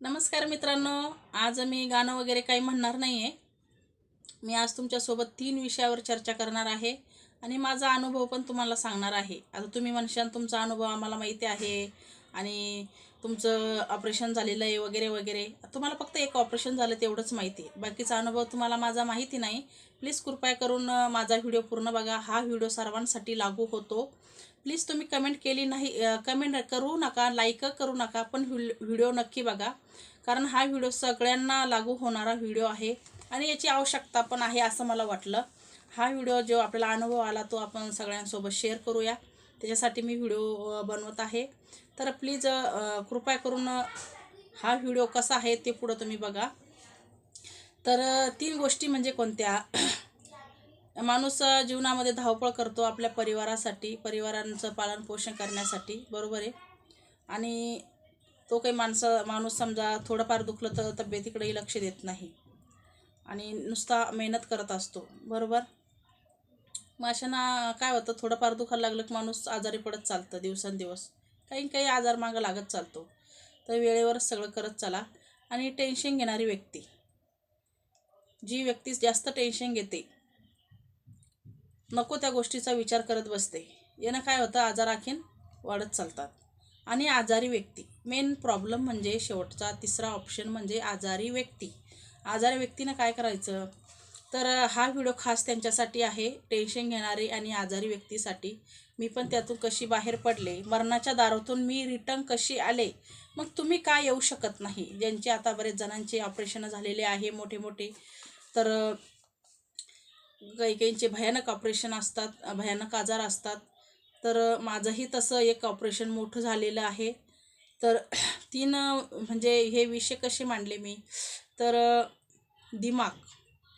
नमस्कार मित्रांनो आज मी गाणं वगैरे काही म्हणणार नाही आहे मी आज तुमच्यासोबत तीन विषयावर चर्चा करणार आहे आणि माझा अनुभव पण तुम्हाला सांगणार आहे. आता तुम्ही म्हणशाल तुमचा अनुभव आम्हाला माहिती आहे. आणि तुमचं ऑपरेशन झालेलं आहे वगैरे वगैरे. तुम्हाला फक्त एक ऑपरेशन झालं तेवढंच माहिती आहे. बाकीचा अनुभव तुम्हाला माझा माहिती नाही. प्लीज कृपया करून माझा व्हिडिओ पूर्ण बघा. हा व्हिडिओ सर्वांसाठी लागू होतो. प्लीज तुम्ही कमेंट केली नाही कमेंट करू नका लाईक करू नका पण व्हिडिओ नक्की बघा. कारण हा व्हिडिओ सगळ्यांना लागू होणारा व्हिडिओ आहे आणि याची आवश्यकता पण आहे असं मला वाटलं. हा व्हिडिओ जो आपल्याला अनुभव आला तो आपण सगळ्यांसोबत शेअर करूया. त्याच्यासाठी मी व्हिडिओ बनवत आहे. तर प्लीज कृपया करून हा व्हिडिओ कसा आहे ते पुढं तुम्ही बघा. तर तीन गोष्टी म्हणजे कोणत्या? माणूस जीवनामध्ये धावपळ करतो आपल्या परिवारासाठी परिवारांचं पालनपोषण करण्यासाठी बरोबर आहे? आणि तो काही माणसं माणूस समजा थोडंफार दुखलं तर तब्येतीकडेही लक्ष देत नाही. आणि नुसता मेहनत करत असतो बरोबर? मग अशांना काय होतं? थोडंफार दुखायला लागलं की माणूस आजारी पडत चालतं दिवसेंदिवस. काही काही आजार मागं लागत चालतो. तर वेळेवरच सगळं करत चला आणि टेन्शन घेणारी व्यक्ती. जी व्यक्ती जास्त टेन्शन घेते नको त्या गोष्टीचा विचार करत बसते. यानं काय होतं? आजार आखीन वाढत चालतात. आणि आजारी व्यक्ती. मेन प्रॉब्लेम म्हणजे शेवटचा तिसरा ऑप्शन म्हणजे आजारी व्यक्ती. आजारी व्यक्तीनं काय करायचं? तर हा व्हिडिओ खास त्यांच्यासाठी आहे टेन्शन घेणारे आणि आजारी व्यक्तीसाठी. मी पण त्यातून कशी बाहेर पडले मरणाच्या दारातून मी रिटर्न कशी आले मग तुम्ही का येऊ शकत नाही? ज्यांचे आता बरेच जणांचे ऑपरेशन झालेले आहे मोठे मोठे तर काही काहींचे भयानक ऑपरेशन असतात भयानक आजार असतात. तर माझंही तसं एक ऑपरेशन मोठं झालेलं आहे. तर तीन म्हणजे हे विषय कसे मांडले मी? तर दिमाग.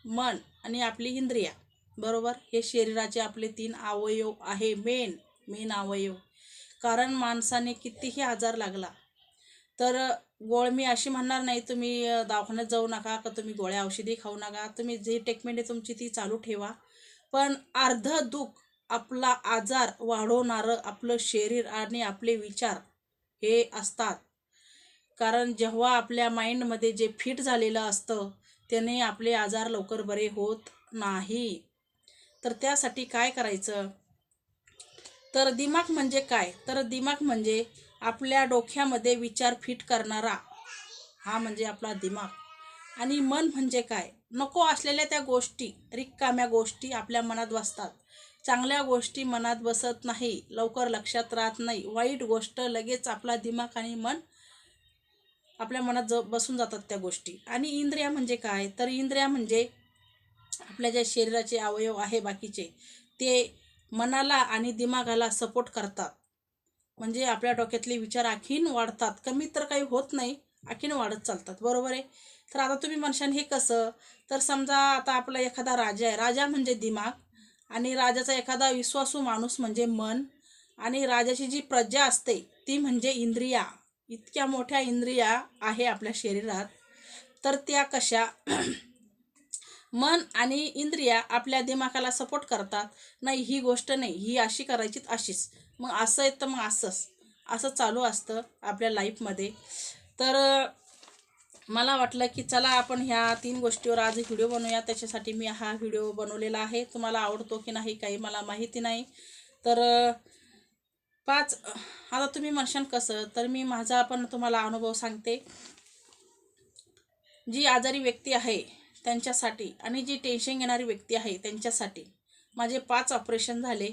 मन आणि आपली इंद्रिया. बरोबर? हे शरीराचे आपले तीन अवयव आहे मेन मेन अवयव. कारण माणसाने कितीही आजार लागला तर गोळ मी अशी म्हणणार नाही तुम्ही दवाखान्यात जाऊ नका का तुम्ही गोळ्या औषधी खाऊ नका तुम्ही जी ट्रीटमेंट आहे तुमची ती चालू ठेवा. पण अर्ध दुःख आपला आजार वाढवणारं आपलं शरीर आणि आपले विचार हे असतात. कारण जेव्हा आपल्या माइंडमध्ये जे फिट झालेलं असतं त्याने आपले आजार लवकर बरे होत नाही. तर त्यासाठी काय करायचं? तर दिमाग म्हणजे काय? तर दिमाग म्हणजे आपल्या डोक्यामध्ये विचार फिट करणारा. हा म्हणजे आपला दिमाग. आणि मन म्हणजे काय? नको असलेल्या त्या गोष्टी रिकाम्या गोष्टी आपल्या मनात बसतात. चांगल्या गोष्टी मनात बसत नाही लवकर लक्षात राहत नाही. वाईट गोष्ट लगेच आपला दिमाग आणि मन आपल्या मनात ज बसून जातात त्या गोष्टी. आणि इंद्रिया म्हणजे काय? तर इंद्रिया म्हणजे आपल्या ज्या शरीराचे अवयव आहे बाकीचे ते मनाला आणि दिमागाला सपोर्ट करतात. म्हणजे आपल्या डोक्यातले विचार आणखीन वाढतात. कमी तर काही होत नाही आणखीन वाढत चालतात. बरोबर आहे? तर आता तुम्ही म्हणशान हे कसं? तर समजा आता आपला एखादा राजा आहे. राजा म्हणजे दिमाग आणि राजाचा एखादा विश्वासू माणूस म्हणजे मन आणि राजाची जी प्रजा असते ती म्हणजे इंद्रिया. इतक्या मोठ्या इंद्रिया आहे आपल्या शरीरात तर त्या कशा मन आणि इंद्रिया आपल्या दिमागाला सपोर्ट करतात? नाही ही गोष्ट नाही ही अशी करायची अशीच. मग असं आहे तर मग असंच. असं चालू असतं आपल्या लाईफमध्ये तर मला वाटलं की चला आपण ह्या तीन गोष्टीवर आज व्हिडिओ बनवूया. त्याच्यासाठी मी हा व्हिडिओ बनवलेला आहे. तुम्हाला आवडतो की नाही काही मला माहिती नाही. तर पाच आता तुम्ही म्हणशान कसं? तर मी माझा पण तुम्हाला अनुभव सांगते. जी आजारी व्यक्ती आहे त्यांच्यासाठी आणि जी टेन्शन घेणारी व्यक्ती आहे त्यांच्यासाठी माझे पाच ऑपरेशन झाले.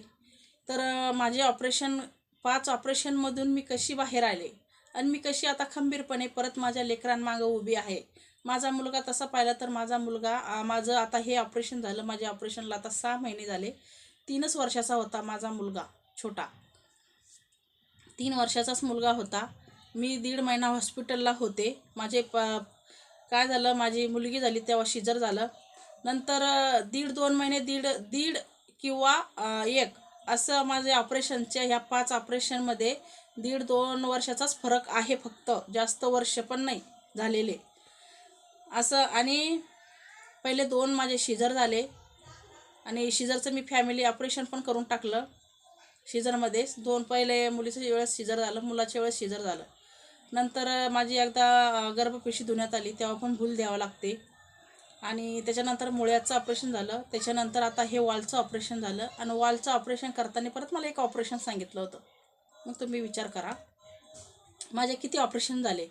तर माझे ऑपरेशन पाच ऑपरेशनमधून मी कशी बाहेर आले? आणि मी कशी आता खंबीरपणे परत माझ्या लेकरांमागं उभी आहे? माझा मुलगा तसा पाहिला तर माझा मुलगा माझं आता हे ऑपरेशन झालं. माझ्या ऑपरेशनला आता सहा महिने झाले. तीनच वर्षाचा होता माझा मुलगा छोटा. तीन वर्षाचाच मुलगा होता. मी दीड महिना हॉस्पिटलला होते. माझे प काय झालं माझी मुलगी झाली तेव्हा शिजर झालं. नंतर दीड दोन महिने दीड दीड किंवा एक असं माझे ऑपरेशनच्या ह्या पाच ऑपरेशनमध्ये दीड दोन वर्षाचाच फरक आहे फक्त. जास्त वर्ष पण नाही झालेले. असं आणि पहिले दोन माझे शिजर झाले. आणि शिजरचं मी फॅमिली ऑपरेशन पण करून टाकलं. शिजरमध्ये. दोन पहिले मुलीच्या वेळेस शिजर झालं मुलाच्या वेळेस शिजर झालं. नंतर माझी एकदा गर्भपेशी धुण्यात आली तेव्हा पण भूल द्यावं लागते. आणि त्याच्यानंतर मुळ्याचं ऑपरेशन झालं. त्याच्यानंतर आता हे वॉलचं ऑपरेशन झालं. आणि वॉलचं ऑपरेशन करताना परत मला एक ऑपरेशन सांगितलं होतं. मग तुम्ही विचार करा. माझे किती ऑपरेशन झाले?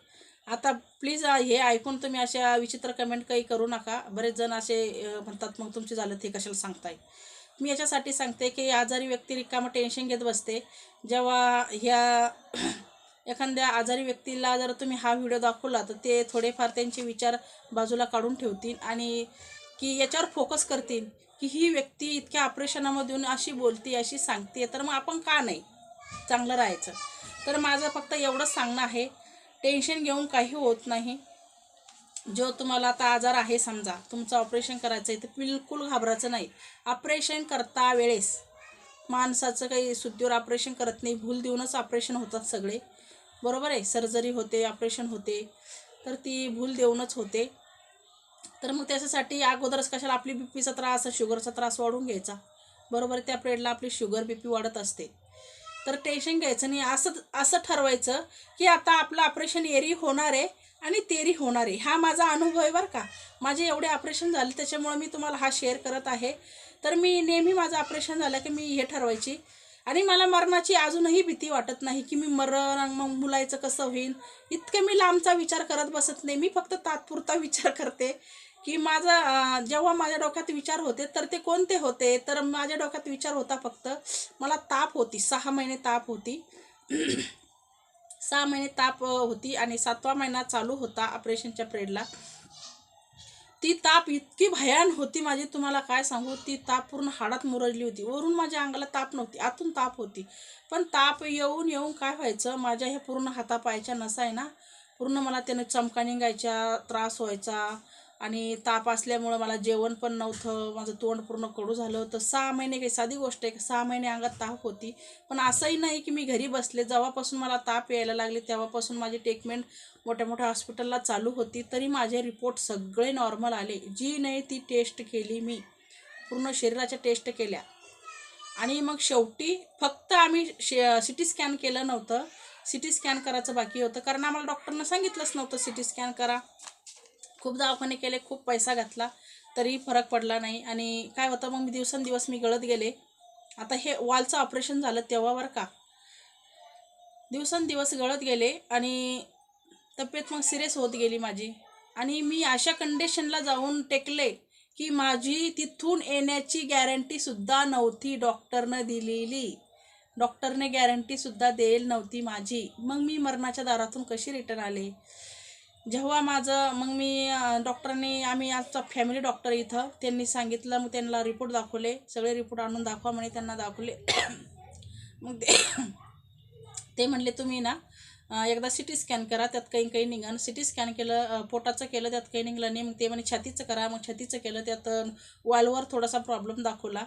आता प्लीज हे ऐकून तुम्ही अशा विचित्र कमेंट काही करू नका. बरेच जण असे म्हणतात मग तुमचे झालं ते कशाला सांगताय? मी याच्यासाठी सांगते की आजारी व्यक्ती रिकामं टेन्शन घेत बसते. जेव्हा ह्या एखाद्या आजारी व्यक्तीला जर तुम्ही हा व्हिडिओ दाखवला तर ते थोडेफार त्यांचे विचार बाजूला काढून ठेवतील आणि की याच्यावर फोकस करतील की ही व्यक्ती इतक्या ऑपरेशनामधून अशी बोलते अशी सांगते. तर मग आपण का नाही? चांगलं राहायचं. तर माझं फक्त एवढंच सांगणं आहे. टेन्शन घेऊन काही होत नाही. जो तुम्हाला आता आजार आहे समजा तुमचं ऑपरेशन करायचं आहे तर बिलकुल घाबरायचं नाही. ऑपरेशन करता वेळेस माणसाचं काही सुद्धीवर ऑपरेशन करत नाही भूल देऊनच ऑपरेशन होतात सगळे. बरोबर आहे? सर्जरी होते ऑपरेशन होते तर ती भूल देऊनच होते. तर मग त्याच्यासाठी अगोदरच कशाला आपली बी पीचा त्रास शुगरचा त्रास वाढून घ्यायचा. बरोबर आहे? त्या पिरियडला आपली शुगर बी पी वाढत असते. तर टेन्शन घ्यायचं नाही. असं असं ठरवायचं की आता आपलं ऑपरेशन एरी होणार आहे आणि तेरी होणार आहे. हा माझा अनुभव आहे बरं का. माझे एवढे ऑपरेशन झाले त्याच्यामुळं मी तुम्हाला हा शेअर करत आहे. तर मी नेहमी माझं ऑपरेशन झालं की मी हे ठरवायची. आणि मला मरणाची अजूनही भीती वाटत नाही की मी मरण मग मुलायचं कसं होईल. इतकं मी लांबचा विचार करत बसत नाही. मी फक्त तात्पुरता विचार करते. की माझा जेव्हा माझ्या डोक्यात विचार होते तर ते कोणते होते? तर माझ्या डोक्यात विचार होता फक्त मला ताप होती. सहा महिने ताप होती. सहा महिने ताप होती आणि सातवा महिना चालू होता ऑपरेशनच्या पिरियडला. ती ताप इतकी भयान होती माझी. तुम्हाला काय सांगू? ती ताप पूर्ण हाडात मुरडली होती. वरून माझ्या अंगाला ताप नव्हती. आतून ताप होती. पण ताप येऊन येऊन काय व्हायचं? माझ्या हे पूर्ण हातापायच्या नसा आहे ना पूर्ण मला त्याने चमका निघायच्या त्रास व्हायचा. आणि ताप असल्यामुळं मला जेवण पण नव्हतं. माझं तोंड पूर्ण कडू झालं होतं. सहा महिने काही साधी गोष्ट आहे सहा महिने अंगात ताप होती. पण असंही नाही की मी घरी बसले. जेव्हापासून मला ताप यायला लागले तेव्हापासून माझी ट्रीटमेंट मोठ्या मोठ्या हॉस्पिटलला चालू होती. तरी माझे रिपोर्ट सगळे नॉर्मल आले. जी नाही ती टेस्ट केली मी. पूर्ण शरीराच्या टेस्ट केल्या. आणि मग शेवटी फक्त आम्ही शे सी टी स्कॅन केलं नव्हतं. सी टी स्कॅन करायचं बाकी होतं. कारण आम्हाला डॉक्टरनं सांगितलंच नव्हतं सी टी स्कॅन करा. खूप दवाखाने केले खूप पैसा घातला तरी फरक पडला नाही. आणि काय होतं मग मी दिवसेंदिवस मी गळत गेले. आता हे वॉलचं ऑपरेशन झालं तेव्हा बरं का. दिवसेंदिवस गळत गेले आणि तब्येत मग सिरियस होत गेली माझी. आणि मी अशा कंडिशनला जाऊन टेकले की माझी तिथून येण्याची गॅरंटीसुद्धा नव्हती. डॉक्टरनं दिलेली. डॉक्टरने गॅरंटीसुद्धा देईल नव्हती माझी. मग मी मरणाच्या दारातून कशी रिटर्न आले? जेव्हा माझं मग मी डॉक्टरांनी आम्ही आजचा फॅमिली डॉक्टर इथं. त्यांनी सांगितलं मग त्यांना रिपोर्ट दाखवले. सगळे रिपोर्ट आणून दाखवा म्हणे त्यांना दाखवले. मग ते ते म्हणले तुम्ही ना एकदा सी टी स्कॅन करा त्यात काही काही निघन सी टी स्कॅन केलं पोटाचं केलं त्यात काही निघलं नाही. मग ते म्हणे छातीचं करा. मग छातीचं केलं त्यात वालवर थोडासा प्रॉब्लेम दाखवला.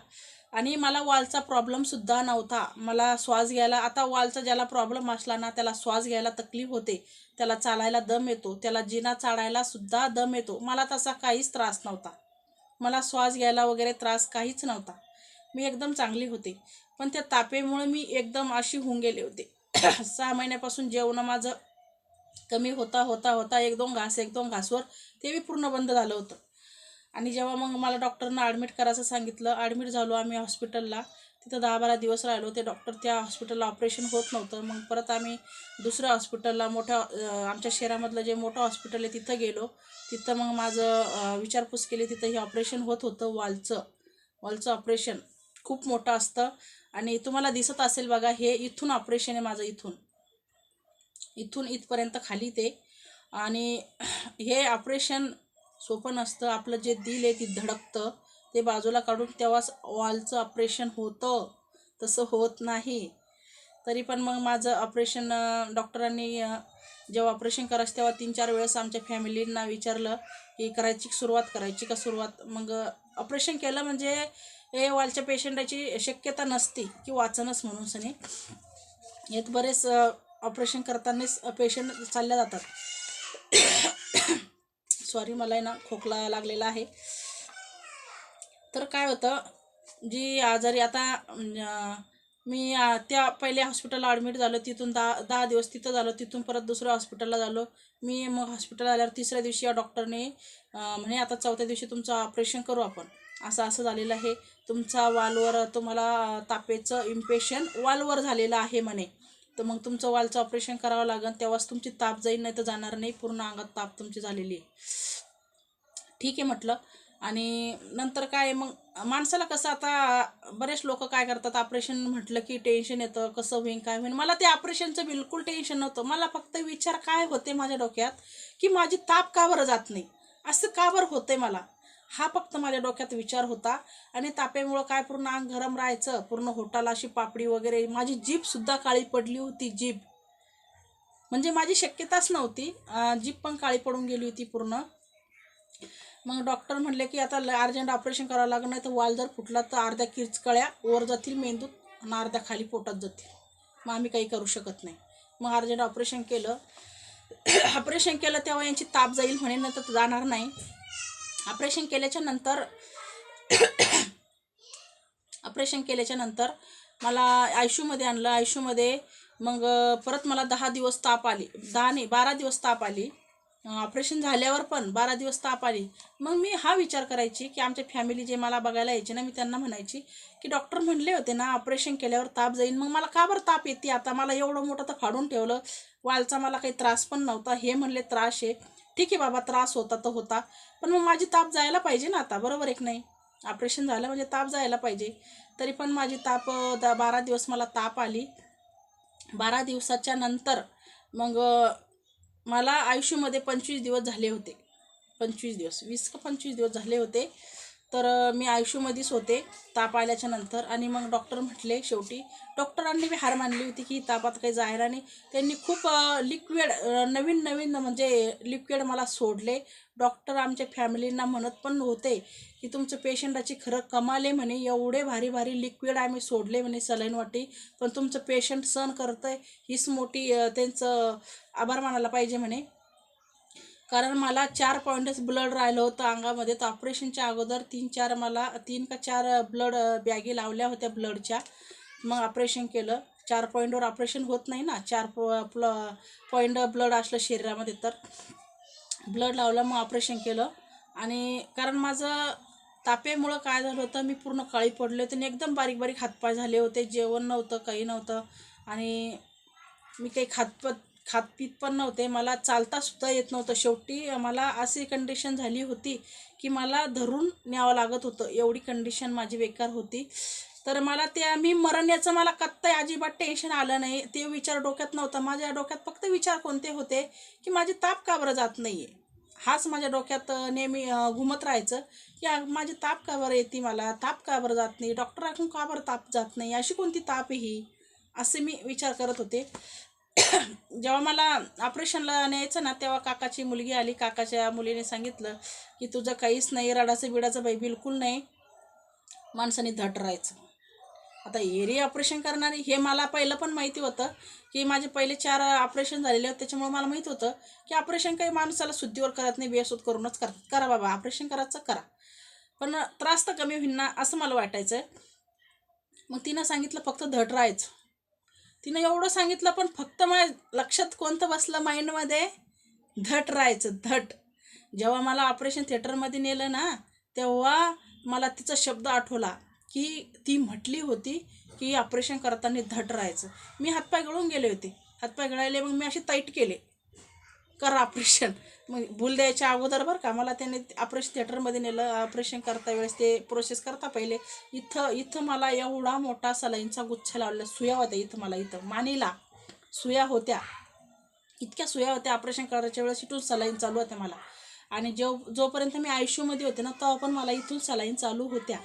आणि मला वालचा प्रॉब्लेमसुद्धा नव्हता. मला श्वास घ्यायला आता वालचा ज्याला प्रॉब्लेम असला ना त्याला श्वास घ्यायला तकलीफ होते. त्याला चालायला दम येतो. त्याला जिना चाडायला सुद्धा दम येतो. मला तसा काहीच त्रास नव्हता. मला श्वास घ्यायला वगैरे त्रास काहीच नव्हता. मी एकदम चांगली होते. पण त्या तापेमुळे मी एकदम अशी होऊन गेले होते. सहा महिन्यापासून जेवणं माझं कमी होता होता होता एक दोन घास एक दोन घासवर ते बी पूर्ण बंद झालं होतं. आणि जेव्हा मग मला डॉक्टरनं ॲडमिट करायचं सांगितलं ॲडमिट झालो आम्ही हॉस्पिटलला तिथं दहा बारा दिवस राहिलो. ते डॉक्टर त्या हॉस्पिटलला ऑपरेशन होत नव्हतं. मग परत आम्ही दुसऱ्या हॉस्पिटलला मोठ्या आमच्या शहरामधलं जे मोठं हॉस्पिटल आहे तिथं गेलो. तिथं मग माझं विचारपूस केली. तिथं हे ऑपरेशन होत होतं वॉलचं. वॉलचं ऑपरेशन खूप मोठं असतं. आणि तुम्हाला दिसत असेल बघा हे इथून ऑपरेशन आहे माझं इथून. इथून इथपर्यंत खाली ते. आणि हे ऑपरेशन सोपं नसतं. आपलं जे दिल आहे ती धडकतं. ते बाजूला काढून तेव्हाच वॉलचं ऑपरेशन होतं. तसं होत नाही. तरी पण मग माझं ऑपरेशन डॉक्टरांनी जेव्हा ऑपरेशन करायचं तेव्हा तीन चार वेळेस आमच्या फॅमिलींना विचारलं की करायची सुरुवात करायची का सुरुवात? मग ऑपरेशन केलं म्हणजे हे वॉलच्या पेशंटाची शक्यता नसती की वाचनच म्हणून सनी. यात बरेच ऑपरेशन करतानाच पेशंट चालल्या जातात. सॉरी मला आहे ना खोकला लागलेला आहे. तर काय होतं जी आजारी आता मी त्या पहिल्या हॉस्पिटलला ॲडमिट झालो तिथून दहा दहा दिवस तिथं झालो तिथून परत दुसऱ्या हॉस्पिटलला झालो. मी मग हॉस्पिटल आल्यावर तिसऱ्या दिवशी या डॉक्टरने म्हणे आता चौथ्या दिवशी तुमचं ऑपरेशन करू आपण. असं असं झालेलं आहे. तुमचा वालवर तुम्हाला तापेचं इम्पेशन वालवर झालेलं आहे म्हणे. तर मग तुमचं वालचं ऑपरेशन करावं लागेल तेव्हाच तुमची ताप जाईल नाही तर जाणार नाही. पूर्ण अंगात ताप तुमची झालेली आहे. ठीक आहे म्हटलं. आणि नंतर काय मग माणसाला कसं आता बरेच लोक काय करतात ऑपरेशन म्हटलं की टेन्शन येतं कसं होईन काय होईन. मला ते ऑपरेशनचं बिलकुल टेन्शन नव्हतं. मला फक्त विचार काय होते माझ्या डोक्यात की माझी ताप का बरं जात नाही? असं का बरं होते मला? हा फक्त माझ्या डोक्यात विचार होता आणि तापेमुळं काय पूर्ण अंग गरम राहायचं पूर्ण होटाला अशी पापडी वगैरे माझी जीभसुद्धा काळी पडली होती जीभ. म्हणजे माझी शक्यताच नव्हती. जीप जीभ पण काळी पडून गेली होती पूर्ण. मग डॉक्टर म्हणले की आता अर्जंट ऑपरेशन करावं लागणार नाही तर वाल जर फुटला तर अर्ध्या किरचकळ्या वर जातील मेंदूत आणि अर्ध्या खाली पोटात जातील. मग आम्ही काही करू शकत नाही. मग अर्जंट ऑपरेशन केलं. ऑपरेशन केलं तेव्हा यांची ताप जाईल म्हणे नंतर जाणार नाही. ऑपरेशन केल्याच्यानंतर ऑपरेशन केल्याच्यानंतर मला आयशूमध्ये आणलं. आयशूमध्ये मग परत मला दहा दिवस ताप आली. दहा नाही बारा दिवस ताप आली. ऑपरेशन झाल्यावर पण बारा दिवस ताप आली. मग मी हा विचार करायची की आमच्या फॅमिली जे मला बघायला यायचे ना मी त्यांना म्हणायची की डॉक्टर म्हणले होते ना ऑपरेशन केल्यावर ताप जाईल मग मला का बरं ताप येते? आता मला एवढं मोठं तर फाडून ठेवलं. वालचा मला काही त्रास पण नव्हता. हे म्हणले त्रास आहे. ठीक आहे बाबा त्रास होता तर होता. पण मग माझी ताप जायला पाहिजे ना आता बरोबर एक नाही? ऑपरेशन झालं म्हणजे ताप जायला पाहिजे. तरी पण माझी ताप दा द बारा दिवस मला ताप आली. बारा दिवसाच्या नंतर मग मला आयुष्यामध्ये पंचवीस दिवस झाले होते. पंचवीस दिवस वीस का पंचवीस दिवस झाले होते. तर मी आयुष्यामध्येच होते ताप आल्याच्यानंतर आणि मग डॉक्टर म्हटले शेवटी डॉक्टरांनी बी हार मानली होती की तापात काही जायला नाही. त्यांनी खूप लिक्विड नवीन नवीन म्हणजे लिक्विड मला सोडले. डॉक्टर आमच्या फॅमिलींना म्हणत पण होते की तुमचं पेशंटाची खरं कमाले म्हणे. एवढे भारी भारी लिक्विड आम्ही सोडले म्हणे सलाईन वाटी पण तुमचं पेशंट सहन करतं आहे हीच मोठी त्यांचं आभार मानायला पाहिजे म्हणे. कारण मला चार पॉईंटच ब्लड राहिलं होतं अंगामध्ये. तर ऑपरेशनच्या अगोदर तीन चार मला तीन का चार ब्लड बॅगी लावल्या होत्या ब्लडच्या मग ऑपरेशन केलं. चार पॉईंटवर ऑपरेशन होत नाही ना. चार प्ल पॉईंट ब्लड असलं शरीरामध्ये तर. ब्लड लावलं मग ऑपरेशन केलं. आणि कारण माझं तापेमुळं काय झालं होतं मी पूर्ण काळी पडले होते आणि एकदम बारीक बारीक हातपाय झाले होते. जेवण नव्हतं काही नव्हतं. आणि मी काही खातपत खातपीत पण नव्हते. मला चालता सुद्धा येत नव्हतं. शेवटी मला अशी कंडिशन झाली होती की मला धरून न्यावं लागत होतं. एवढी कंडिशन माझी बेकार होती. तर मला ते मी मरण्याचं मला कत्ता अजिबात टेन्शन आलं नाही. ते विचार डोक्यात नव्हता. माझ्या डोक्यात फक्त विचार कोणते होते की माझी ताप का बरं जात नाही आहे हाच माझ्या डोक्यात नेहमी घुमत राहायचं की माझी ताप का बरं येते मला? ताप का बरं जात नाही? डॉक्टराकडून का बरं ताप जात नाही? अशी कोणती ताप ही? असे मी विचार करत होते. जेव्हा मला ऑपरेशनला न्यायचं ना तेव्हा काकाची मुलगी आली. काकाच्या मुलीने सांगितलं की तुझं काहीच नाही रडाचं बिडाचं बाई बिलकुल नाही. माणसाने धट राहायचं. आता एरी ऑपरेशन करणारी हे मला पहिलं पण माहिती होतं की माझे पहिले चार ऑपरेशन झालेले होते त्याच्यामुळे मला माहीत होतं की ऑपरेशन काही माणसाला शुद्धीवर करत नाही बेसूद करूनच कर करा बाबा ऑपरेशन करायचं करा. पण त्रास तर कमी होईन ना असं मला वाटायचं. मग तिनं सांगितलं फक्त धट राहायचं. तिनं एवढं सांगितलं पण फक्त माझ्या लक्षात कोणतं बसलं माइंडमध्ये? धट राहायचं धट. जेव्हा मला ऑपरेशन थिएटरमध्ये नेलं ना तेव्हा मला तिचा शब्द आठवला की ती म्हटली होती की ऑपरेशन करताना धट राहायचं. मी हातपाय गळून गेले होते. हातपाय गळायले मग मी असे टाईट केले. करा ऑपरेशन. मग भूल द्यायच्या अगोदर बरं का मला त्याने ऑपरेशन थिएटरमध्ये नेलं ऑपरेशन करता वेळेस ते प्रोसेस करता पहिले. इथं इथं मला एवढा मोठा सलाईंचा गुच्छ लावलेला सुया होत्या इथं मला इथं. मानेला. सुया होत्या. इतक्या सुया होत्या ऑपरेशन करायच्या वेळेस इथून सलाईन चालू होत्या मला. आणि जो जोपर्यंत मी आयुष्यामध्ये होते ना तेव्हा पण मला इथून सलाईन चालू होत्या.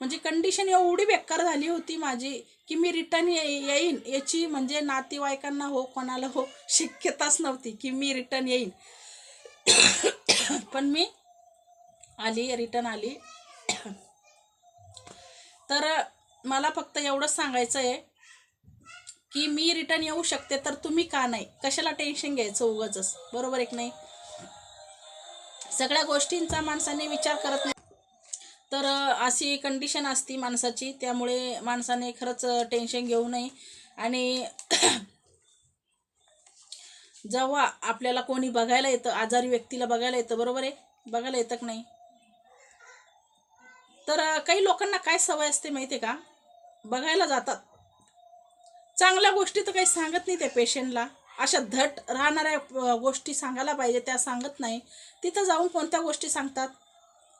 म्हणजे कंडिशन एवढी बेकार झाली होती माझी की मी रिटर्न येईन. याची म्हणजे नातेवाईकांना हो कोणाला हो शक्यताच नव्हती की मी रिटर्न येईन. पण मी आली रिटर्न आली. तर मला फक्त एवढंच सांगायचं आहे की मी रिटर्न येऊ शकते तर तुम्ही का नाही? कशाला टेन्शन घ्यायचं उगाच बरोबर एक नाही? सगळ्या गोष्टींचा माणसाने विचार करत नाही. तर अशी कंडिशन असती माणसाची त्यामुळे माणसाने खरंच टेन्शन घेऊ नये. आणि जेव्हा आपल्याला कोणी बघायला येतं आजारी व्यक्तीला बघायला येतं बरोबर आहे? बघायला येतं नाही? तर काही लोकांना काय सवय असते माहिती आहे का? बघायला जातात. चांगल्या गोष्टी तर काही सांगत नाही त्या पेशंटला. अशा धट राहणाऱ्या गोष्टी सांगायला पाहिजे त्या सांगत नाही. तिथं जाऊन कोणत्या गोष्टी सांगतात?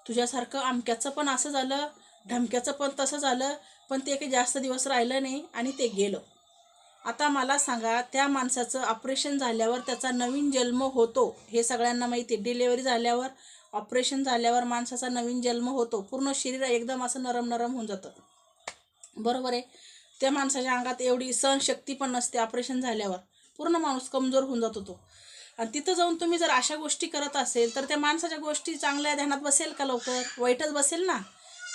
तुझ्यासारखं अमक्याचं पण असं झालं ढमक्याचं पण तसं झालं पण ते काही जास्त दिवस राहिलं नाही आणि ते गेलं. आता मला सांगा त्या माणसाचं ऑपरेशन झाल्यावर त्याचा नवीन जन्म होतो हे सगळ्यांना माहिती आहे. डिलेवरी झाल्यावर ऑपरेशन झाल्यावर माणसाचा नवीन जन्म होतो. पूर्ण शरीर एकदम असं नरम नरम होऊन जातं. बरोबर आहे? त्या माणसाच्या अंगात एवढी सहनशक्ती पण नसते ऑपरेशन झाल्यावर. पूर्ण माणूस कमजोर होऊन जातो तो आणि तिथं जाऊन तुम्ही जर अशा गोष्टी करत असेल तर त्या माणसाच्या गोष्टी चांगल्या ध्यानात बसेल का लवकर? वाईटच बसेल ना?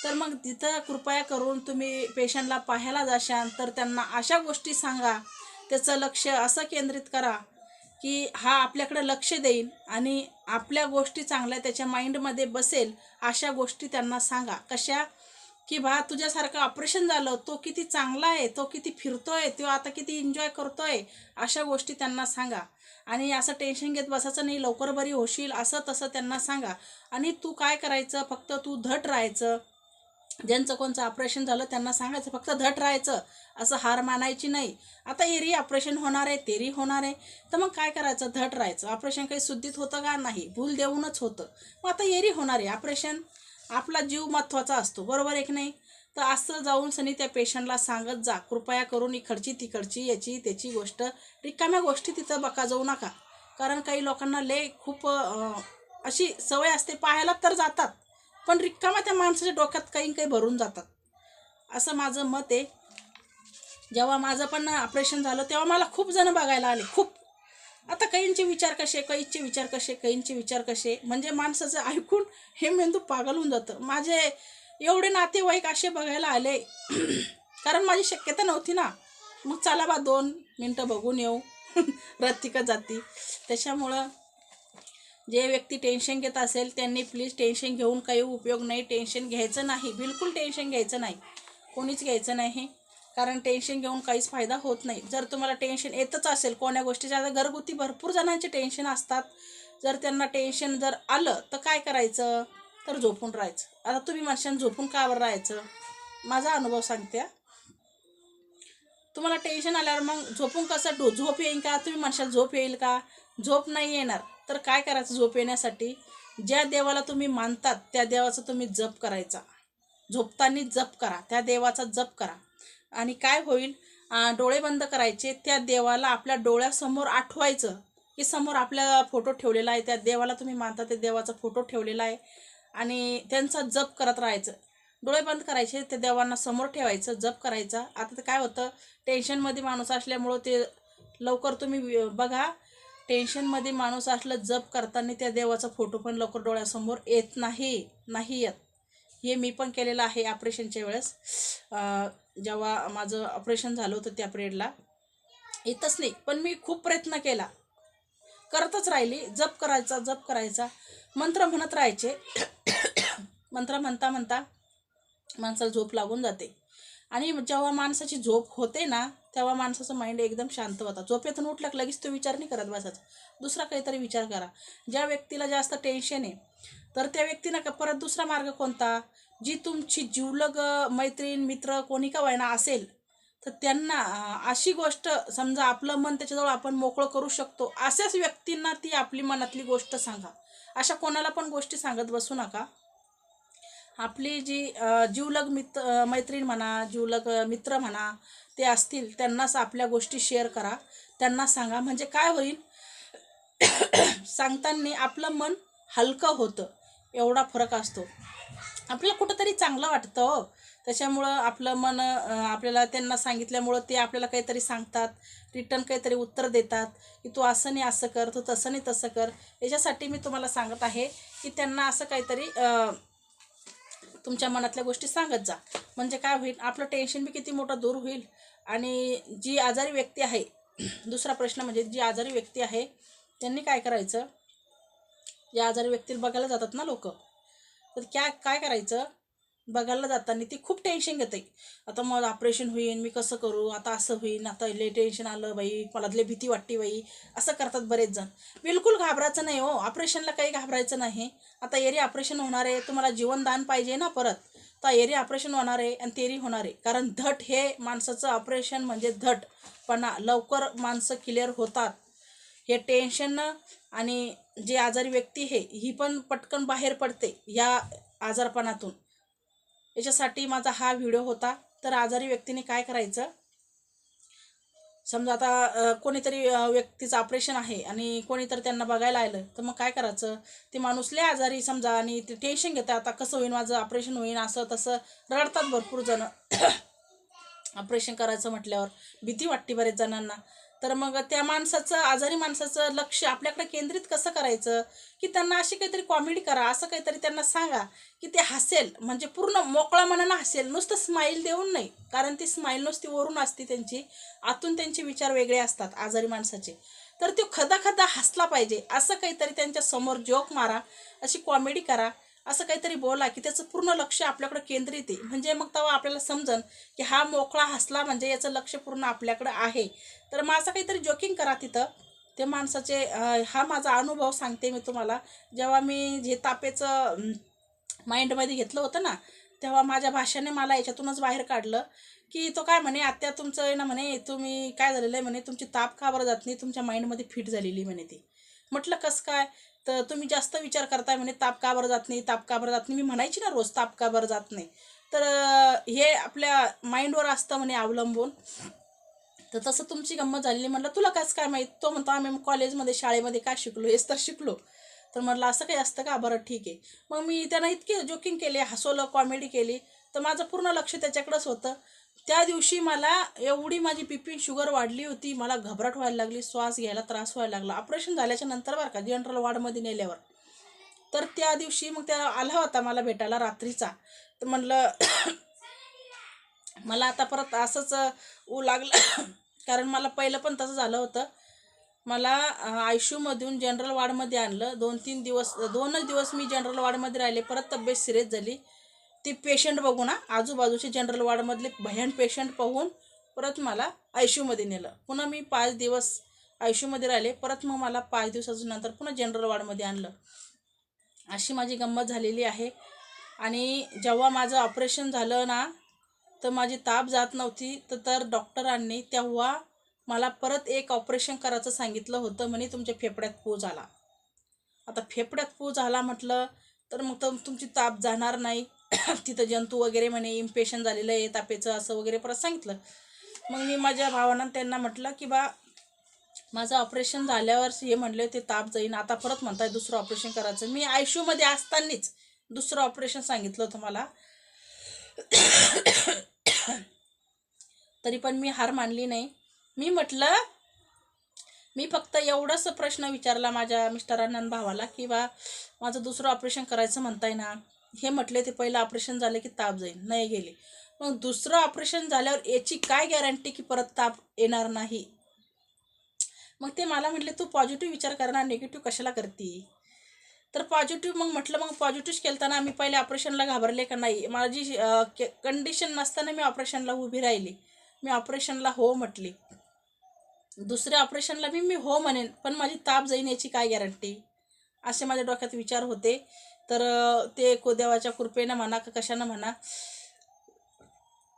तर मग तिथं कृपया करून तुम्ही पेशंटला पाहायला जाशाल तर त्यांना अशा गोष्टी सांगा. त्याचं लक्ष असं केंद्रित करा की हा आपल्याकडे लक्ष देईल आणि आपल्या गोष्टी चांगल्या त्याच्या माइंडमध्ये बसेल अशा गोष्टी त्यांना सांगा. कशा? की बा तुझ्यासारखं ऑपरेशन झालं तो किती चांगला आहे तो किती फिरतो आहे तो आता किती एन्जॉय करतो आहे अशा गोष्टी त्यांना सांगा. आणि असं टेन्शन घेत बसायचं नाही लवकर बरी होशील असं तसं त्यांना सांगा. आणि तू काय करायचं? फक्त तू धट राहायचं. ज्यांचं कोणचं ऑपरेशन झालं त्यांना सांगायचं फक्त धट राहायचं. असं हार मानायची नाही. आता एरी ऑपरेशन होणार आहे तेरी होणार आहे. तर मग काय करायचं? धट राहायचं. ऑपरेशन काही शुद्धीत होतं का? नाही. भूल देऊनच होतं. मग आता एरी होणार आहे. ऑपरेशन आपला जीव महत्त्वाचा असतो. बरोबर एक नाही? तर असं जाऊन सनी त्या पेशंटला सांगत जा. कृपया करून इकडची तिकडची याची त्याची गोष्ट. रिकाम्या गोष्टी तिथं बका जाऊ नका. कारण काही लोकांना लय खूप अशी सवय असते. पाहायला तर जातात. पण रिकामा त्या माणसाच्या डोक्यात काही काही भरून जातात. असं माझं मत आहे. जेव्हा माझं पण ऑपरेशन झालं तेव्हा मला खूप जण बघायला आले. खूप. आता काहींचे विचार कसे काहींचे विचार कसे काहींचे विचार कसे? म्हणजे माणसाचं ऐकून हे मेंदू पागल होऊन जातं. माझे एवढे नातेवाईक असे बघायला आले. कारण माझी शक्यता नव्हती ना. मग चला बा दोन मिनटं बघून येऊ. रत्तिका जाती. त्याच्यामुळं जे व्यक्ती टेन्शन घेत असेल त्यांनी प्लीज टेन्शन घेऊन काही उपयोग नाही टेन्शन घ्यायचं नाही बिलकुल टेन्शन घ्यायचं नाही. कोणीच घ्यायचं नाही कारण टेन्शन घेऊन काहीच फायदा होत नाही. जर तुम्हाला टेन्शन येतच असेल कोण्या गोष्टीच्या आता घरगुती भरपूर जणांचे टेन्शन असतात. जर त्यांना टेन्शन जर आलं तर काय करायचं? तर झोपून राहायचं. आता तुम्ही म्हणशान झोपून का बरं राहायचं? माझा अनुभव सांगते तुम्हाला टेन्शन आल्यावर मग झोपून कसं डो झोप येईल का? तुम्ही म्हणशाल झोप येईल का? झोप नाही येणार तर काय करायचं झोप येण्यासाठी? ज्या देवाला तुम्ही मानतात त्या देवाचा तुम्ही जप करायचा. झोपताना जप करा त्या देवाचा जप करा. आणि काय होईल? डोळे बंद करायचे त्या देवाला आपल्या डोळ्यासमोर आठवायचं की समोर आपला फोटो ठेवलेला आहे त्या देवाला तुम्ही मानता त्या देवाचा फोटो ठेवलेला आहे. आणि त्यांचा जप करत राहायचं. डोळे बंद करायचे त्या देवांना समोर ठेवायचं जप करायचा. आता ते काय होतं? टेन्शनमध्ये माणूस असल्यामुळं ते लवकर तुम्ही वि- बघा टेन्शनमध्ये माणूस असलं जप करताना त्या देवाचा फोटो पण लवकर डोळ्यासमोर येत नाही नाही येत. हे मी पण केलेलं आहे ऑपरेशनच्या वेळेस. जेव्हा माझं ऑपरेशन झालं होतं त्या पिरियडला. येतच नाही. पण मी खूप प्रयत्न केला. करतच राहिली. जप करायचा जप करायचा. मंत्र म्हणत राहायचे. मंत्र म्हणता म्हणता माणसाला झोप लागून जाते. आणि जेव्हा माणसाची झोप होते ना तेव्हा माणसाचं माइंड एकदम शांत होता. झोपेतून उठलं लगेच तो विचार नाही करत बसायचा. दुसरा काहीतरी विचार करा. ज्या व्यक्तीला जास्त टेन्शन आहे तर त्या व्यक्तीनं का परत दुसरा मार्ग कोणता? जी तुमची जीवलग मैत्रीण मित्र कोणी का व्हायना असेल तर त्यांना अशी गोष्ट समजा आपलं मन त्याच्याजवळ आपण मोकळं करू शकतो अशाच व्यक्तींना ती आपली मनातली गोष्ट सांगा. अशा कोणाला पण गोष्टी सांगत बसू नका. आपली जी जीवलग मित्र मैत्रीण म्हणा जीवलग मित्र म्हणा ते असतील त्यांनाच आपल्या गोष्टी शेअर करा. त्यांना सांगा म्हणजे काय होईल? सांगताना आपलं मन हलकं होतं. एवढा फरक असतो. आपल्याला कुठंतरी चांगलं वाटतं हो. त्याच्यामुळं आपलं मन आपल्याला त्यांना सांगितल्यामुळं ते आपल्याला काहीतरी सांगतात रिटर्न काहीतरी उत्तर देतात की तू असं नाही असं कर तू तसं नाही तसं कर. याच्यासाठी मी तुम्हाला सांगत आहे की त्यांना असं काहीतरी तुमच्या मनातल्या गोष्टी सांगत जा. म्हणजे काय होईल आपलं टेन्शन बी किती मोठं दूर होईल. आणि जी आजारी व्यक्ती आहे दुसरा प्रश्न म्हणजे जी आजारी व्यक्ती आहे त्यांनी काय करायचं? या आजारी व्यक्तीला बघायला जातात ना लोक. तर क्या काय करायचं? बघायला जाताना ती खूप टेन्शन घेते. आता मग ऑपरेशन होईन मी कसं करू? आता असं होईन आता लय टेन्शन आलं बाई मला लय भीती वाटते बाई. असं करतात बरेच जण. बिलकुल घाबरायचं नाही हो. ऑपरेशनला काही घाबरायचं नाही. आता एरी ऑपरेशन होणार आहे तुम्हाला जीवनदान पाहिजे ना परत. तर एरी ऑपरेशन होणार आहे आणि तेरी होणार आहे. कारण धट हे माणसाचं ऑपरेशन म्हणजे धट. पण लवकर माणसं क्लिअर होतात. हे टेन्शन आणि जे आजारी व्यक्ती आहे ही पण पटकन बाहेर पडते या आजारपणातून. याच्यासाठी माझा हा व्हिडिओ होता. तर आजारी व्यक्तीने काय करायचं? समजा आता कोणीतरी व्यक्तीचं ऑपरेशन आहे आणि कोणीतरी त्यांना बघायला आलं तर मग काय करायचं? ते माणूस लय आजारी समजा आणि ते टेन्शन घेतं आता कसं होईल माझं ऑपरेशन होईल असं तसं रडतात भरपूर जण. ऑपरेशन करायचं म्हटल्यावर भीती वाटते बरेच जणांना. तर मग त्या माणसाचं आजारी माणसाचं लक्ष आपल्याकडे केंद्रित कसं करायचं? की त्यांना अशी काहीतरी कॉमेडी करा असं काहीतरी त्यांना सांगा की ते हसेल म्हणजे पूर्ण मोकळा मनानं हसेल नुसतं स्माईल देऊन नाही. कारण ती स्माईल नुसती वरून असते त्यांची आतून त्यांचे विचार वेगळे असतात आजारी माणसाचे. तर तो खदा खदा हसला पाहिजे असं काहीतरी त्यांच्यासमोर जोक मारा अशी कॉमेडी करा. असं काहीतरी बोला की त्याचं पूर्ण लक्ष आपल्याकडे केंद्रित आहे. म्हणजे मग तेव्हा आपल्याला समजन की हा मोकळा हसला म्हणजे याचं लक्ष पूर्ण आपल्याकडं आहे. तर मग असं काहीतरी जोकिंग करा तिथं. ते माणसाचे हा माझा अनुभव सांगते मी तुम्हाला. जेव्हा मी जे तापेचं माइंडमध्ये घेतलं होतं ना तेव्हा माझ्या भाषेने मला याच्यातूनच बाहेर काढलं की तो काय म्हणे आत्या तुमचं आहे ना म्हणे तुम्ही काय झालेलं आहे म्हणे तुमची ताप का बरं जात नाही तुमच्या माइंडमध्ये फिट झालेली म्हणे ती. म्हटलं कसं काय? तर तुम्ही जास्त विचार करताय म्हणे ताप का बरं जात नाही? ताप का बरं जात नाही? मी म्हणायची ना रोज ताप का बरं जात नाही? तर हे आपल्या माइंडवर असतं म्हणे अवलंबून. तर तसं तुमची गंमत झालेली म्हटलं तुला कसं काय माहीत? तो म्हणतो आम्ही कॉलेजमध्ये शाळेमध्ये काय शिकलो? हेच तर शिकलो. तर म्हटलं असं काही असतं का? बरं ठीक आहे. मग मी त्यांना इतके जोकिंग केले हसवलं कॉमेडी केली. तर माझं पूर्ण लक्ष त्याच्याकडंच होतं. त्या दिवशी मला एवढी माझी पिपिंग शुगर वाढली होती मला घबराट व्हायला लागली श्वास घ्यायला त्रास व्हायला लागला. ऑपरेशन झाल्याच्यानंतर बरं का जनरल वार्डमध्ये नेल्यावर. तर त्या दिवशी मग त्या आला होता मला भेटायला रात्रीचा. तर म्हणलं मला आता परत असंच ऊ लागलं. कारण मला पहिलं पण तसं झालं होतं. मला आयशूमधून जनरल वार्डमध्ये आणलं. दोन तीन दिवस दोनच दिवस मी जनरल वार्डमध्ये राहिले. परत तब्येत सिरियस झाली. ती पेशंट बघू ना. आजूबाजूचे जनरल वार्डमधले भयान पेशंट पाहून परत मला आयशूमध्ये नेलं. पुन्हा मी पाच दिवस आयशूमध्ये राहिले. परत मग मला पाच दिवसाच्या नंतर पुन्हा जनरल वार्डमध्ये आणलं. अशी माझी गंमत झालेली आहे. आणि जेव्हा माझं ऑपरेशन झालं ना तर माझी ताप जात नव्हती. तर तर डॉक्टरांनी तेव्हा मला परत एक ऑपरेशन करायचं सांगितलं होतं म्हणे तुमच्या फेफड्यात पू झाला. आता फेफड्यात पू झाला म्हटलं तर मग तर तुमची ताप जाणार नाही. तिथं जंतू वगैरे म्हणे इम्पेशन झालेलं आहे तापेचं असं वगैरे परत सांगितलं. मग मी माझ्या भावांना त्यांना म्हटलं की बा माझं ऑपरेशन झाल्यावर हे म्हणले ते ताप जाईन. आता परत म्हणताय दुसरं ऑपरेशन करायचं. मी आयशूमध्ये असतानाच दुसरं ऑपरेशन सांगितलं होतं मला. तरी पण मी हार मानली नाही. मी म्हटलं मी फक्त एवढंच प्रश्न विचारला माझ्या मिस्टरांना भावाला की बा माझं दुसरं ऑपरेशन करायचं म्हणताय ना हे म्हटले ते पहिलं ऑपरेशन झालं की ताप जाईल नाही गेले. मग दुसरं ऑपरेशन झाल्यावर याची काय गॅरंटी की परत ताप येणार नाही? मग ते मला म्हटले तू पॉझिटिव्ह विचार करणार निगेटिव्ह कशाला करते? तर पॉझिटिव्ह मग म्हटलं मग पॉझिटिव्ह केलताना मी पहिले ऑपरेशनला घाबरले का नाही? माझी कंडिशन नसताना मी ऑपरेशनला उभी राहिली. मी ऑपरेशनला हो म्हटली. दुसऱ्या ऑपरेशनला बी मी हो म्हणेन पण माझी ताप जाईन याची काय गॅरंटी असे माझ्या डोक्यात विचार होते. तर ते को देवाच्या कृपेनं म्हणा का कशानं म्हणा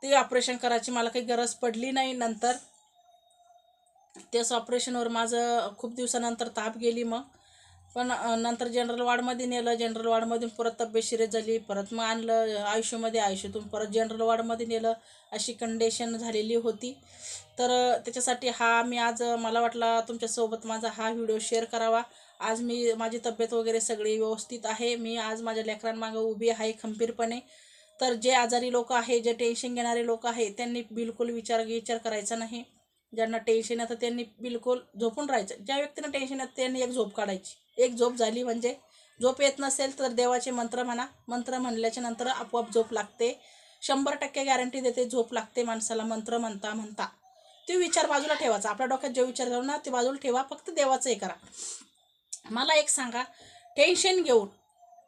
ते ऑपरेशन करायची मला काही गरज पडली नाही नंतर. त्याच ऑपरेशनवर माझं खूप दिवसानंतर ताप गेली मग. पण नंतर जनरल वार्डमध्ये नेलं. जनरल वार्डमधून परत तब्येत सिरियस झाली. परत मग आणलं आयुष्यामध्ये आयुष्यातून परत जनरल वार्डमध्ये नेलं. अशी कंडिशन झालेली होती. तर त्याच्यासाठी हा मी आज मला वाटला तुमच्यासोबत माझा हा व्हिडिओ शेअर करावा. आज मी माझी तब्येत वगैरे सगळी व्यवस्थित आहे. मी आज माझ्या लेकरांमागं उभी आहे खंबीरपणे. तर जे आजारी लोक आहे जे टेन्शन घेणारे लोक आहे त्यांनी बिलकुल विचार विचार करायचा नाही. ज्यांना टेन्शन येतं त्यांनी बिलकुल झोपून राहायचं. ज्या व्यक्तींना टेन्शन येतं त्यांनी एक झोप काढायची. एक झोप झाली म्हणजे झोप येत नसेल तर देवाचे मंत्र म्हणा. मंत्र म्हणल्याच्या नंतर आपोआप झोप लागते. शंभर टक्के गॅरंटी देते झोप लागते माणसाला. मंत्र म्हणता म्हणता. ते विचार बाजूला ठेवायचा. आपल्या डोक्यात जे विचार करू ना ते बाजूला ठेवा. फक्त देवाचं हे करा. मला एक सांगा टेन्शन घेऊन.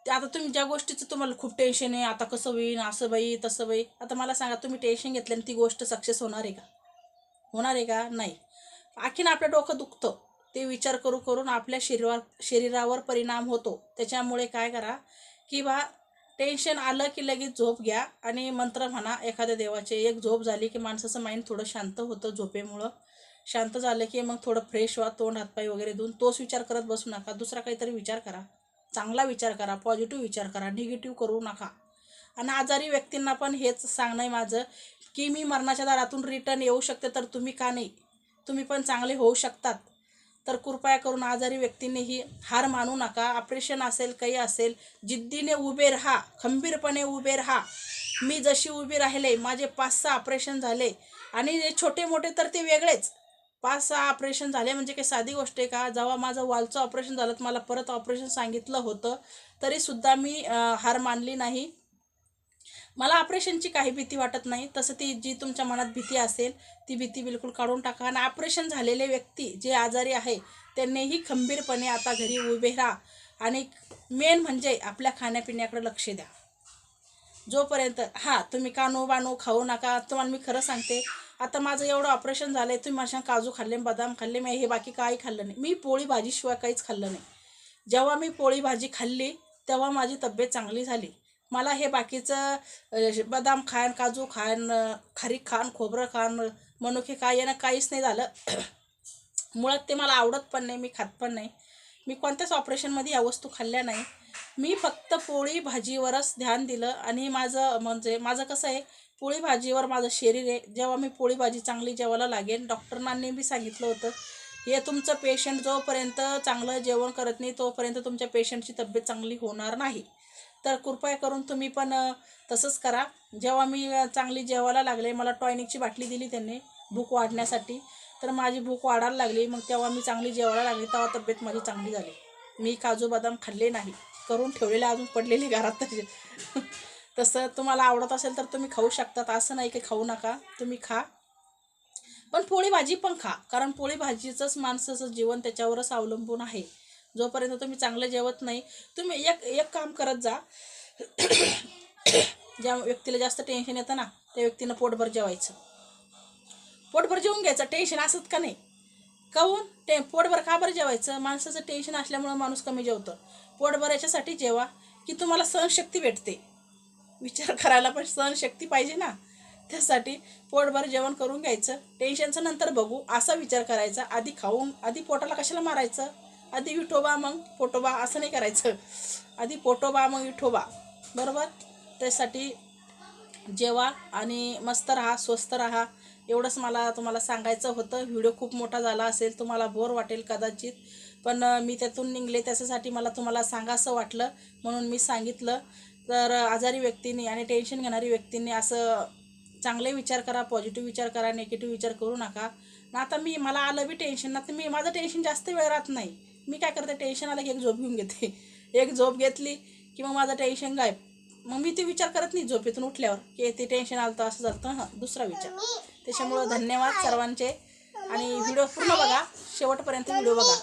ते आता तुम्ही ज्या गोष्टीचं तुम्हाला खूप टेन्शन आहे आता कसं होईन असं बाई तसं बाई. आता मला सांगा तुम्ही टेन्शन घेतल्याने ती गोष्ट सक्सेस होणार आहे का? होणार आहे का? नाही. आणखीन आपलं डोकं दुखतं. ते विचार करू करून आपल्या शरीरावर शरीरावर परिणाम होतो. त्याच्यामुळे काय करा की बा टेन्शन आलं की लगेच झोप घ्या आणि मंत्र म्हणा एखाद्या देवाचे. एक झोप झाली की माणसाचं माइंड थोडं शांत होतं झोपेमुळं. शांत झालं की मग थोडं फ्रेश व्हा तोंड हातपाय वगैरे धुवून तोच विचार करत बसू नका. दुसरा काहीतरी विचार करा. चांगला विचार करा पॉझिटिव्ह विचार करा निगेटिव्ह करू नका. आणि आजारी व्यक्तींना पण हेच सांगणं आहे माझं की मी मरणाच्या दारातून रिटर्न येऊ शकते तर तुम्ही का नाही? तुम्ही पण चांगले होऊ शकतात. तर कृपया करून आजारी व्यक्तींनीही हार मानू नका. ऑपरेशन असेल काही असेल जिद्दीने उभे राहा खंबीरपणे उभे राहा. मी जशी उभी राहिले माझे पाच सहा ऑपरेशन झाले आणि छोटे मोठे तर ते वेगळेच. पाच सहा ऑपरेशन झाले म्हणजे काही साधी गोष्ट आहे का? जेव्हा माझं वालचं ऑपरेशन झालं तर मला परत ऑपरेशन सांगितलं होतं तरीसुद्धा मी हार मानली नाही. मला ऑपरेशनची काही भीती वाटत नाही. तसं ती जी तुमच्या मनात भीती असेल ती भीती बिलकुल काढून टाका. आणि ऑपरेशन झालेले व्यक्ती जे आजारी आहे त्यांनीही खंबीरपणे आता घरी उभे राहा. आणि मेन म्हणजे आपल्या खाण्यापिण्याकडे लक्ष द्या. जोपर्यंत हां तुम्ही कानू बानू खाऊ नका तुम्हाला मी खरं सांगते आता माझं एवढं ऑपरेशन झालं आहे तुम्ही माझ्या काजू खाल्ले बदाम खाल्ले मी हे बाकी काही खाल्लं नाही. मी पोळी भाजीशिवाय काहीच खाल्लं नाही. जेव्हा मी पोळी भाजी खाल्ली तेव्हा माझी तब्येत चांगली झाली. मला हे बाकीचं बदाम खाण काजू खाण खारीक खान खोबरं खान मनुके काय यानं काहीच नाही झालं. मुळात ते मला आवडत पण नाही मी खात पण नाही. मी कोणत्याच ऑपरेशनमध्ये या वस्तू खाल्ल्या नाही. मी फक्त पोळी भाजीवरच ध्यान दिलं आणि माझं म्हणजे माझं कसं आहे पोळी भाजीवर माझं शरीर आहे. जेव्हा मी पोळी भाजी चांगली जेवायला लागेल डॉक्टरांनी बी सांगितलं होतं हे तुमचं पेशंट जोपर्यंत चांगलं जेवण करत नाही तोपर्यंत तुमच्या पेशंटची तब्येत चांगली होणार नाही. तर कृपया करून तुम्ही पण तसंच करा. जेव्हा मी चांगली जेवायला लागले मला टॉयनिकची बाटली दिली त्यांनी भूक वाढण्यासाठी. तर माझी भूक वाढायला लागली. मग तेव्हा मी चांगली जेवायला लागली. तेव्हा तब्येत माझी चांगली झाली. मी काजू बदाम खाल्ले नाही. करून ठेवलेले अजून पडलेली घरात तसे. तसं तुम्हाला आवडत असेल तर तुम्ही खाऊ शकतात. असं नाही की खाऊ नका. तुम्ही खा. पण पोळी भाजी पण खा. कारण पोळी भाजीचंच माणसाचं जीवन त्याच्यावरच अवलंबून आहे. जोपर्यंत तुम्ही चांगलं जेवत नाही तुम्ही एक एक काम करत जा. ज्या व्यक्तीला जास्त टेन्शन येतं ना त्या व्यक्तीनं पोटभर जेवायचं. पोटभर जेवून घ्यायचं. टेन्शन असत का नाही? काहून? टे पोटभर का बरं जेवायचं? माणसाचं टेन्शन असल्यामुळं माणूस कमी जेवतं. पोटभर याच्यासाठी जेवा की तुम्हाला सहनशक्ती भेटते. विचार करायला पण सहनशक्ती पाहिजे ना. त्यासाठी पोटभर जेवण करून घ्यायचं. टेन्शनचं नंतर बघू. असा विचार करायचा. आधी खाऊन आधी पोटाला कशाला मारायचं? आधी विठोबा मग पोटोबा. असं नाही करायचं. आधी पोटोबा मग विठोबा. बरोबर? त्यासाठी जेवा आणि मस्त राहा स्वस्त राहा. एवढंच मला तुम्हाला सांगायचं होतं. व्हिडिओ खूप मोठा झाला असेल तुम्हाला बोर वाटेल कदाचित. पण मी त्यातून निघले त्याच्यासाठी मला तुम्हाला सांगावं वाटलं. म्हणून मी सांगितलं. तर आजारी व्यक्तींनी आणि टेन्शन घेणारी व्यक्तींनी असं चांगले विचार करा पॉझिटिव्ह विचार करा निगेटिव्ह विचार करू नका. ना आता मी मला आलं बी टेन्शन ना तर मी माझं टेन्शन जास्त वेळ राहत नाही. मी काय करते टेन्शन आलं की एक झोप घेऊन घेते. एक झोप घेतली की मग माझं टेन्शन गायब. मग मी ते विचार करत नाही झोपेतून उठल्यावर की ते टेन्शन आलं तर असं झालं हां दुसरा विचार. त्याच्यामुळं धन्यवाद सर्वांचे. आणि व्हिडिओ पूर्ण बघा. शेवटपर्यंत व्हिडिओ बघा.